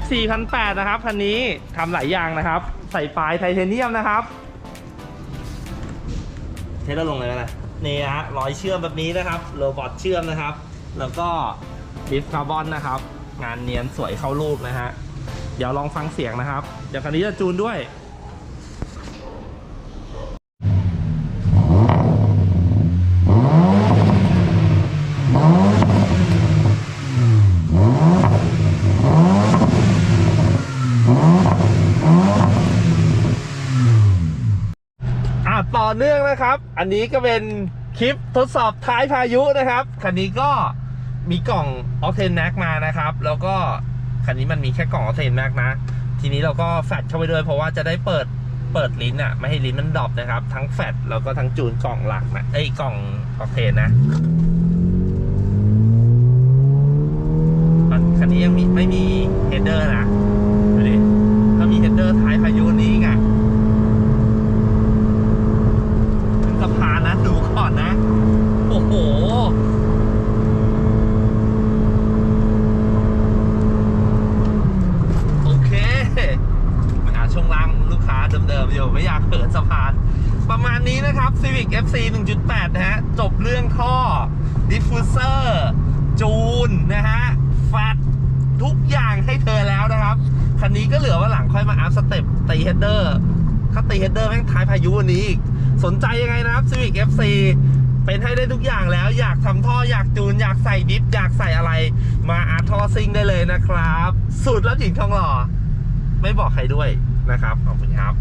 F4 พันแปดนะครับคันนี้ทำหลายอย่างนะครับ ใส่ปลายไทเทเนียมนะครับ เทสแล้วลงเลยนะนี่ฮะรอยเชื่อมแบบนี้นะครับโรบอทเชื่อมนะครับ แล้วก็ดิฟคาร์บอนนะครับ งานเนียนสวยเข้ารูปนะฮะเดี๋ยวลองฟังเสียงนะครับ เดี๋ยวคันนี้จะจูนด้วย ต่อเนื่องนะครับ อันนี้ก็เป็นคลิปทดสอบท้ายพายุนะครับคันนี้ก็มีกล่องออกเทนแม็กมานะครับ แล้วก็คันนี้มันมีแค่กล่องออกเทนแม็กนะ ทีนี้เราก็แฟดเข้าไปด้วยเพราะว่าจะได้เปิดเปิดลิ้นอะไม่ให้ลิ้นมันดรอปนะครับ ทั้งแฟดแล้วก็ทั้งจูนกล่องหลักนะไอ้กล่องออกเทนนะคันนี้ยังมีไม่มีเฮดเดอร์นะดูดิถ้ามีเฮดเดอร์ท้ายพายุนี้ไง ขึ้นสะพานนะดูก่ อนนะ โอ้โห โอเคมาหาช่วงล่างลูกค้าเดิมๆอยู่ไม่อยากเปิดสะพาน ประมาณนี้นะครับ Civic FC 1.8 นะฮะ จบเรื่องท่อ ดิฟฟูเซอร์ จูน นะฮะ แฟตทุกอย่างให้เธอแล้วนะครับ คันนี้ก็เหลือว่าหลังค่อยมาอัพสเต็ปตีเฮดเดอร์ ถ้าตีเฮดเดอร์แม่งท้ายพายุวันนี้อีกสนใจยังไงนะครับ Civic FC เป็นให้ได้ทุกอย่างแล้วอยากทำท่ออยากจูน อยากใส่ดิฟอยากใส่อะไร มาอาร์ทอซิงได้เลยนะครับ สูตรแล้วหญิงทองหล่อ ไม่บอกใครด้วยนะครับ ขอบคุณครับ